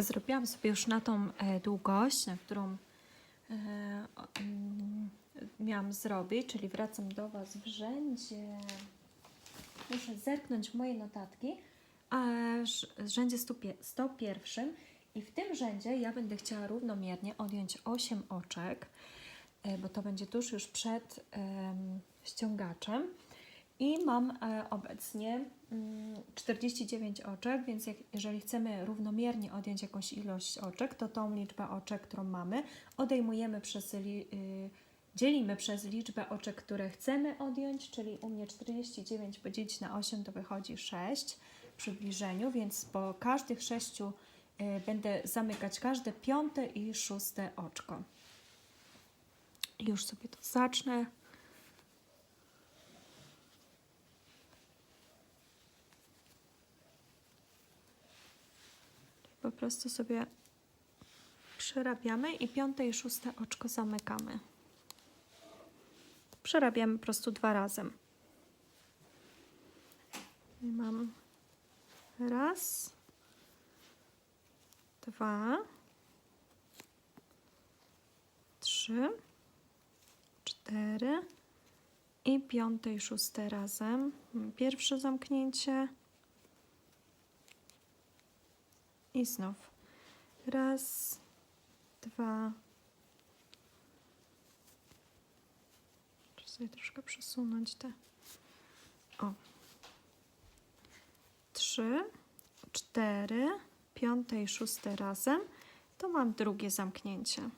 Zrobiłam sobie już na tą e, długość, na którą e, mm, miałam zrobić, czyli wracam do Was w rzędzie. Muszę zerknąć w moje notatki, a w rzędzie 100 101 i w tym rzędzie ja będę chciała równomiernie odjąć 8 oczek, e, bo to będzie tuż już przed em, ściągaczem. I mam e, obecnie mm, 49 oczek, więc jak, jeżeli chcemy równomiernie odjąć jakąś ilość oczek, to tą liczbę oczek, którą mamy, odejmujemy przez, y, dzielimy przez liczbę oczek, które chcemy odjąć, czyli u mnie 49 podzielić na 8 to wychodzi 6 w przybliżeniu, więc po każdych 6 y, będę zamykać każde piąte i szóste oczko. Już sobie to zacznę. Po prostu sobie przerabiamy i piąte i szóste oczko zamykamy. Przerabiamy po prostu dwa razy. I mam raz, dwa, trzy, cztery i piąte i szóste razem. Pierwsze zamknięcie. I znów. Raz, dwa. Muszę sobie troszkę przesunąć te. O. Trzy, cztery, piąte i szóste razem. To mam drugie zamknięcie.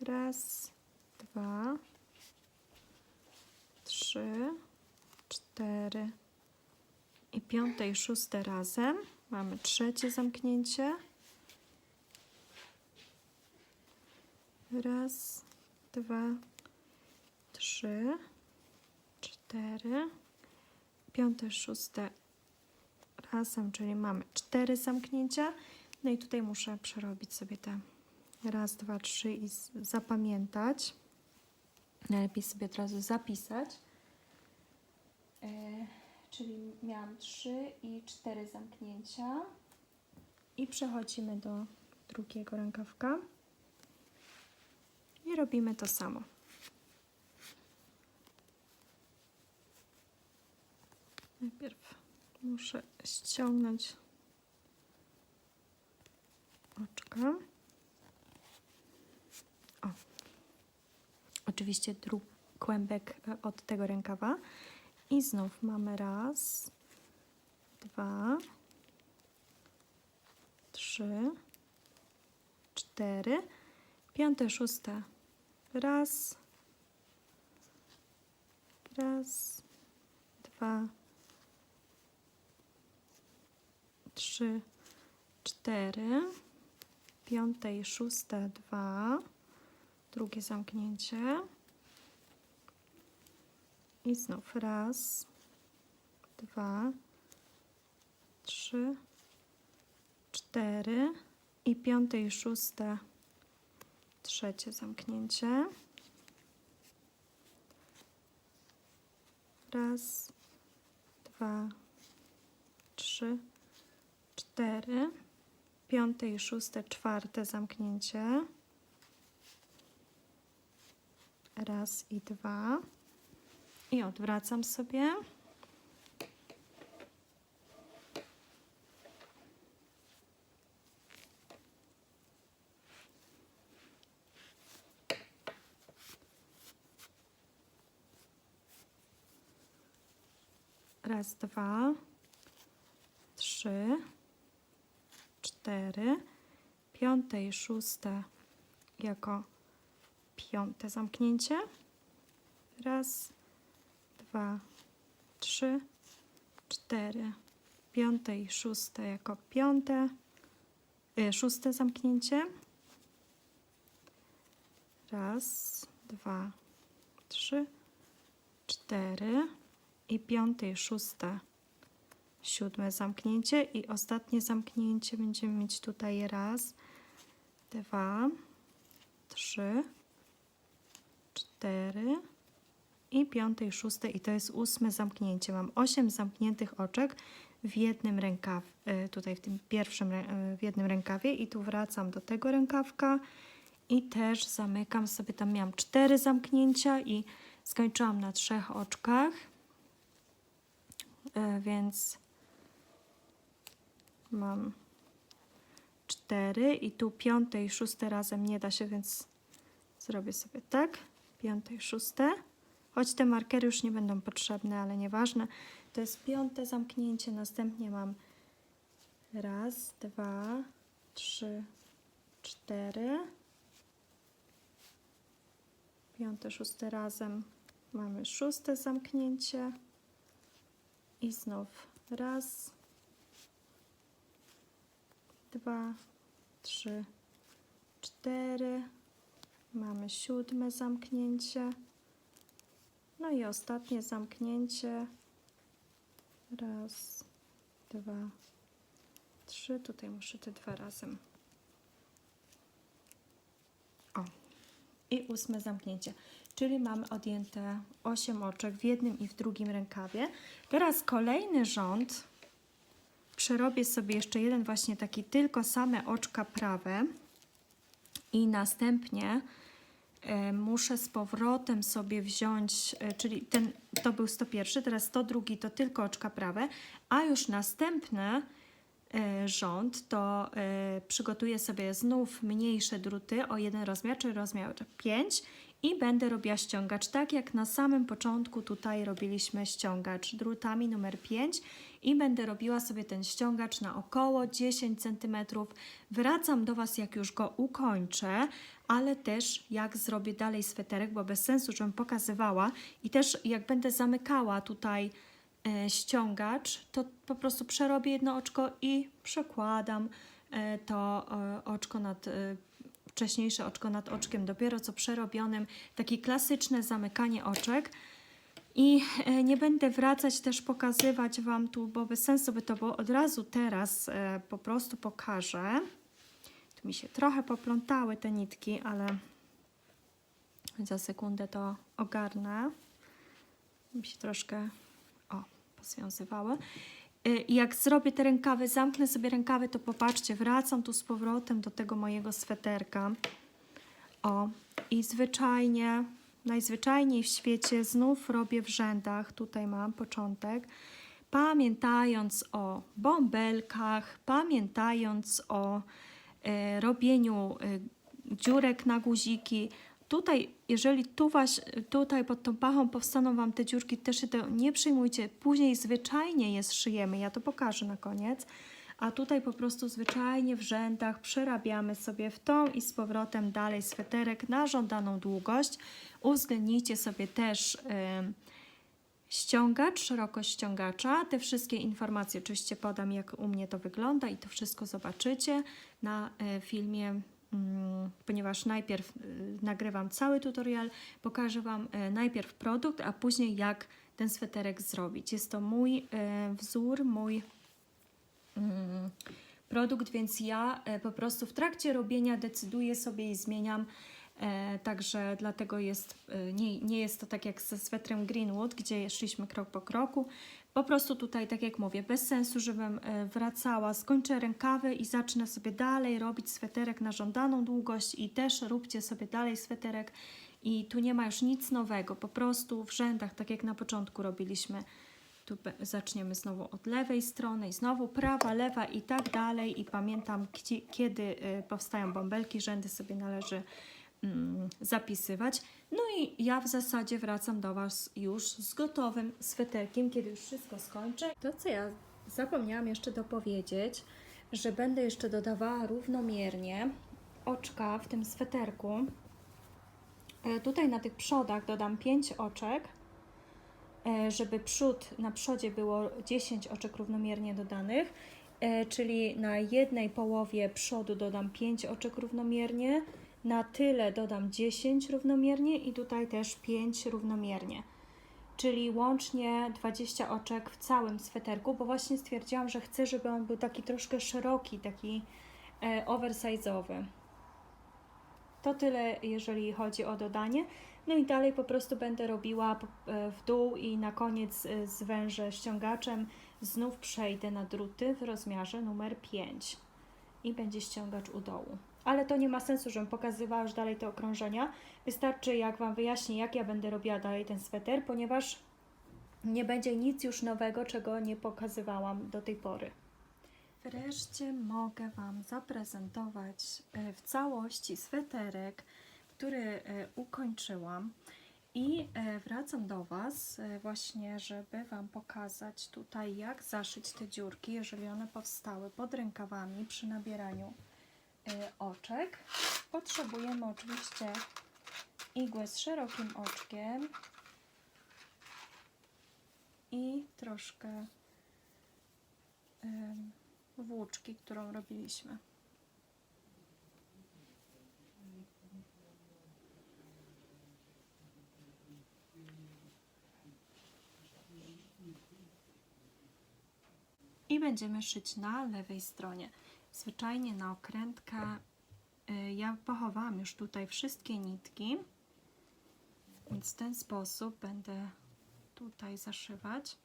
Raz, dwa, trzy, cztery i piąte i szóste razem. Mamy trzecie zamknięcie. Raz, dwa, trzy, cztery, piąte, szóste razem, czyli mamy cztery zamknięcia. No i tutaj muszę przerobić sobie te raz, dwa, trzy i zapamiętać. Najlepiej sobie od razu zapisać. E, czyli miałam 3 i 4 zamknięcia. I przechodzimy do drugiego rękawka. I robimy to samo. Najpierw muszę ściągnąć oczka. O. Oczywiście drugi kłębek e, od tego rękawa. I znów mamy raz, dwa, trzy, cztery, piąte, szóste. Raz, raz, dwa, trzy, cztery, piąte i szóste, dwa, drugie zamknięcie. I znów raz, dwa, trzy, cztery i piąte i szóste, trzecie zamknięcie. Raz, dwa, trzy, cztery, piąte i szóste, czwarte zamknięcie. Raz i dwa. I odwracam sobie. Raz, dwa, trzy, cztery, piąte i szóste jako piąte zamknięcie. Raz, dwa, trzy, cztery, piąte i szóste jako piąte, y, szóste zamknięcie. Raz, dwa, trzy, cztery i piąte i szóste, siódme zamknięcie i ostatnie zamknięcie będziemy mieć tutaj raz, dwa, trzy, cztery, i piąte i szóste i to jest ósme zamknięcie. Mam osiem zamkniętych oczek w jednym rękaw, e, tutaj w tym pierwszym, e, w jednym rękawie i tu wracam do tego rękawka i też zamykam sobie, tam miałam cztery zamknięcia i skończyłam na trzech oczkach, E, więc mam cztery i tu piąte i szóste razem nie da się, więc zrobię sobie tak, piąte i szóste. Choć te markery już nie będą potrzebne, ale nieważne. To jest piąte zamknięcie, następnie mam raz, dwa, trzy, cztery. Piąte, szóste razem mamy szóste zamknięcie. I znów raz, dwa, trzy, cztery. Mamy siódme zamknięcie. No i ostatnie zamknięcie. Raz, dwa, trzy. Tutaj muszę te dwa razem. O. I ósme zamknięcie. Czyli mamy odjęte 8 oczek w jednym i w drugim rękawie. Teraz kolejny rząd. Przerobię sobie jeszcze jeden właśnie taki tylko same oczka prawe. I następnie muszę z powrotem sobie wziąć, e, czyli ten, to był 101, teraz 102 to tylko oczka prawe, a już następny e, rząd to e, przygotuję sobie znów mniejsze druty o jeden rozmiar, czyli rozmiar 5 i będę robiła ściągacz, tak jak na samym początku tutaj robiliśmy ściągacz drutami numer 5 i będę robiła sobie ten ściągacz na około 10 cm. Wracam do Was, jak już go ukończę, ale też jak zrobię dalej sweterek, bo bez sensu, żebym pokazywała i też jak będę zamykała tutaj e, ściągacz, to po prostu przerobię jedno oczko i przekładam e, to e, oczko nad wcześniejsze oczko nad oczkiem, dopiero co przerobionym, takie klasyczne zamykanie oczek. I e, nie będę wracać też pokazywać Wam tu, bo bez sensu by to było od razu teraz e, po prostu pokażę. Tu mi się trochę poplątały te nitki, ale za sekundę to ogarnę. Mi się troszkę o, pozwiązywały. Y, I jak zrobię te rękawy, zamknę sobie rękawy, to popatrzcie, wracam tu z powrotem do tego mojego sweterka. O, i zwyczajnie, najzwyczajniej w świecie znów robię w rzędach, tutaj mam początek, pamiętając o bąbelkach, pamiętając o e, robieniu e, dziurek na guziki. Tutaj, jeżeli tu waś, tutaj pod tą pachą powstaną Wam te dziurki, też się to nie przejmujcie. Później zwyczajnie je szyjemy, ja to pokażę na koniec. A tutaj po prostu zwyczajnie w rzędach przerabiamy sobie w tą i z powrotem dalej sweterek na żądaną długość. Uwzględnijcie sobie też ym, ściągacz, szerokość ściągacza. Te wszystkie informacje oczywiście podam, jak u mnie to wygląda i to wszystko zobaczycie na e, filmie, mm, ponieważ najpierw e, nagrywam cały tutorial, pokażę Wam e, najpierw produkt, a później jak ten sweterek zrobić. Jest to mój wzór, mój produkt, więc ja e, po prostu w trakcie robienia decyduję sobie i zmieniam. E, także dlatego jest, e, nie, nie jest to tak jak ze swetrem Greenwood, gdzie szliśmy krok po kroku. Po prostu tutaj, tak jak mówię, bez sensu, żebym wracała, skończę rękawy i zacznę sobie dalej robić sweterek na żądaną długość i też róbcie sobie dalej sweterek i tu nie ma już nic nowego, po prostu w rzędach, tak jak na początku robiliśmy. Tu zaczniemy znowu od lewej strony i znowu prawa, lewa i tak dalej. I pamiętam, gdzie, kiedy y, powstają bąbelki, rzędy sobie należy mm, zapisywać. No i ja w zasadzie wracam do Was już z gotowym sweterkiem, kiedy już wszystko skończę. To, co ja zapomniałam jeszcze dopowiedzieć, że będę jeszcze dodawała równomiernie oczka w tym sweterku. E, Tutaj na tych przodach dodam 5 oczek, żeby przód, na przodzie było 10 oczek równomiernie dodanych, e, czyli na jednej połowie przodu dodam 5 oczek równomiernie, na tyle dodam 10 równomiernie i tutaj też 5 równomiernie. Czyli łącznie 20 oczek w całym sweterku, bo właśnie stwierdziłam, że chcę, żeby on był taki troszkę szeroki, taki e, oversize'owy. To tyle, jeżeli chodzi o dodanie. No i dalej po prostu będę robiła e, w dół i na koniec e, zwężę ściągaczem, znów przejdę na druty w rozmiarze numer 5 i będzie ściągacz u dołu. Ale to nie ma sensu, żebym pokazywała już dalej te okrążenia. Wystarczy, jak Wam wyjaśnię, jak ja będę robiła dalej ten sweter, ponieważ nie będzie nic już nowego, czego nie pokazywałam do tej pory. Wreszcie mogę Wam zaprezentować e, w całości sweterek, który e, ukończyłam. I e, wracam do Was e, właśnie, żeby Wam pokazać tutaj, jak zaszyć te dziurki, jeżeli one powstały pod rękawami przy nabieraniu oczek. Potrzebujemy oczywiście igłę z szerokim oczkiem i troszkę włóczki, którą robiliśmy. Będziemy szyć na lewej stronie. Zwyczajnie na okrętkę y, ja pochowałam już tutaj wszystkie nitki, więc w ten sposób będę tutaj zaszywać.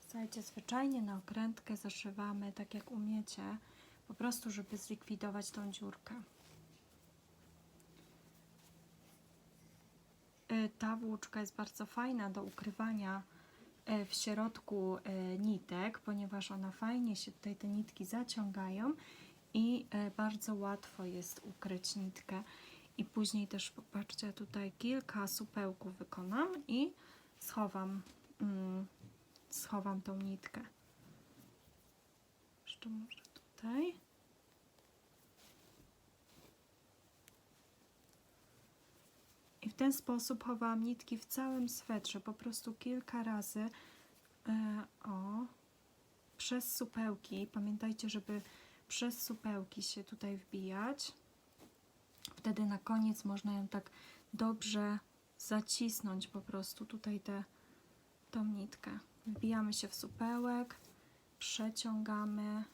Słuchajcie, zwyczajnie na okrętkę zaszywamy tak jak umiecie, po prostu żeby zlikwidować tą dziurkę. Ta włóczka jest bardzo fajna do ukrywania y, w środku y, nitek, ponieważ ona fajnie się tutaj te nitki zaciągają i bardzo łatwo jest ukryć nitkę. I później też popatrzcie, tutaj kilka supełków wykonam i schowam, mm, schowam tą nitkę. Jeszcze może tutaj. I w ten sposób chowałam nitki w całym swetrze, po prostu kilka razy e, o, przez supełki. Pamiętajcie, żeby przez supełki się tutaj wbijać. Wtedy na koniec można ją tak dobrze zacisnąć po prostu tutaj tę tą nitkę. Wbijamy się w supełek, przeciągamy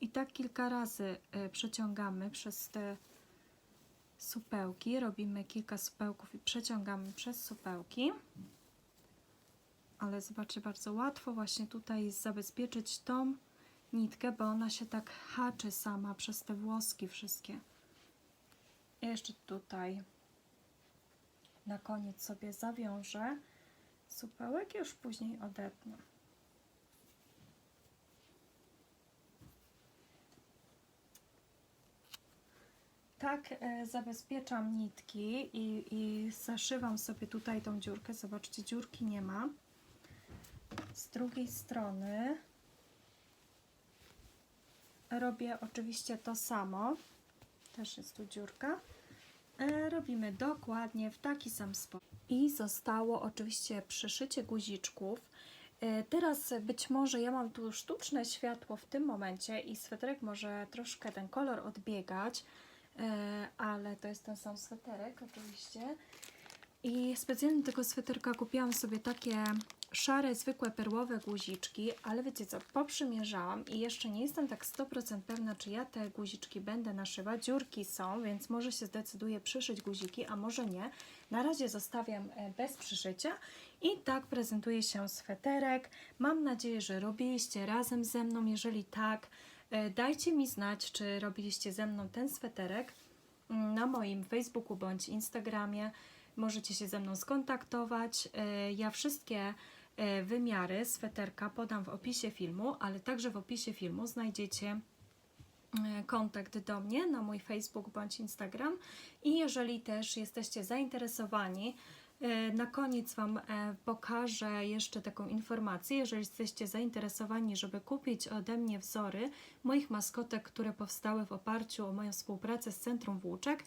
i tak kilka razy e, przeciągamy przez te supełki. Robimy kilka supełków i przeciągamy przez supełki. Ale zobaczcie, bardzo łatwo właśnie tutaj zabezpieczyć tą nitkę, bo ona się tak haczy sama przez te włoski wszystkie. I jeszcze tutaj na koniec sobie zawiążę supełek już później odetnę. Tak e, zabezpieczam nitki i, i zaszywam sobie tutaj tą dziurkę. Zobaczcie, dziurki nie ma. Z drugiej strony robię oczywiście to samo. Też jest tu dziurka. E, robimy dokładnie w taki sam sposób. I zostało oczywiście przyszycie guziczków. E, Teraz być może ja mam tu sztuczne światło w tym momencie i sweterek może troszkę ten kolor odbiegać, ale to jest ten sam sweterek oczywiście. I specjalnie do tego sweterka kupiłam sobie takie szare, zwykłe perłowe guziczki, ale wiecie co, poprzymierzałam i jeszcze nie jestem tak 100% pewna, czy ja te guziczki będę naszywać. Dziurki są, więc może się zdecyduję przyszyć guziki, a może nie. Na razie zostawiam e, bez przyszycia i tak prezentuje się sweterek. Mam nadzieję, że robiliście razem ze mną. Jeżeli tak, e, dajcie mi znać, czy robiliście ze mną ten sweterek na moim Facebooku bądź Instagramie. Możecie się ze mną skontaktować. E, Ja wszystkie e, wymiary sweterka podam w opisie filmu, ale także w opisie filmu znajdziecie e, kontakt do mnie na mój Facebook bądź Instagram. I jeżeli też jesteście zainteresowani, e, na koniec Wam e, pokażę jeszcze taką informację. Jeżeli jesteście zainteresowani, żeby kupić ode mnie wzory moich maskotek, które powstały w oparciu o moją współpracę z Centrum Włóczek,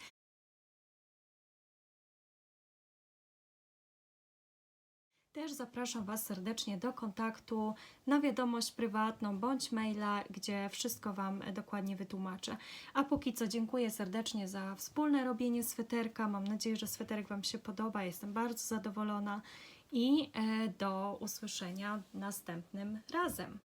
Też zapraszam Was serdecznie do kontaktu na wiadomość prywatną bądź maila, gdzie wszystko Wam dokładnie wytłumaczę. A póki co dziękuję serdecznie za wspólne robienie sweterka. Mam nadzieję, że sweterek Wam się podoba. Jestem bardzo zadowolona i e, do usłyszenia następnym razem.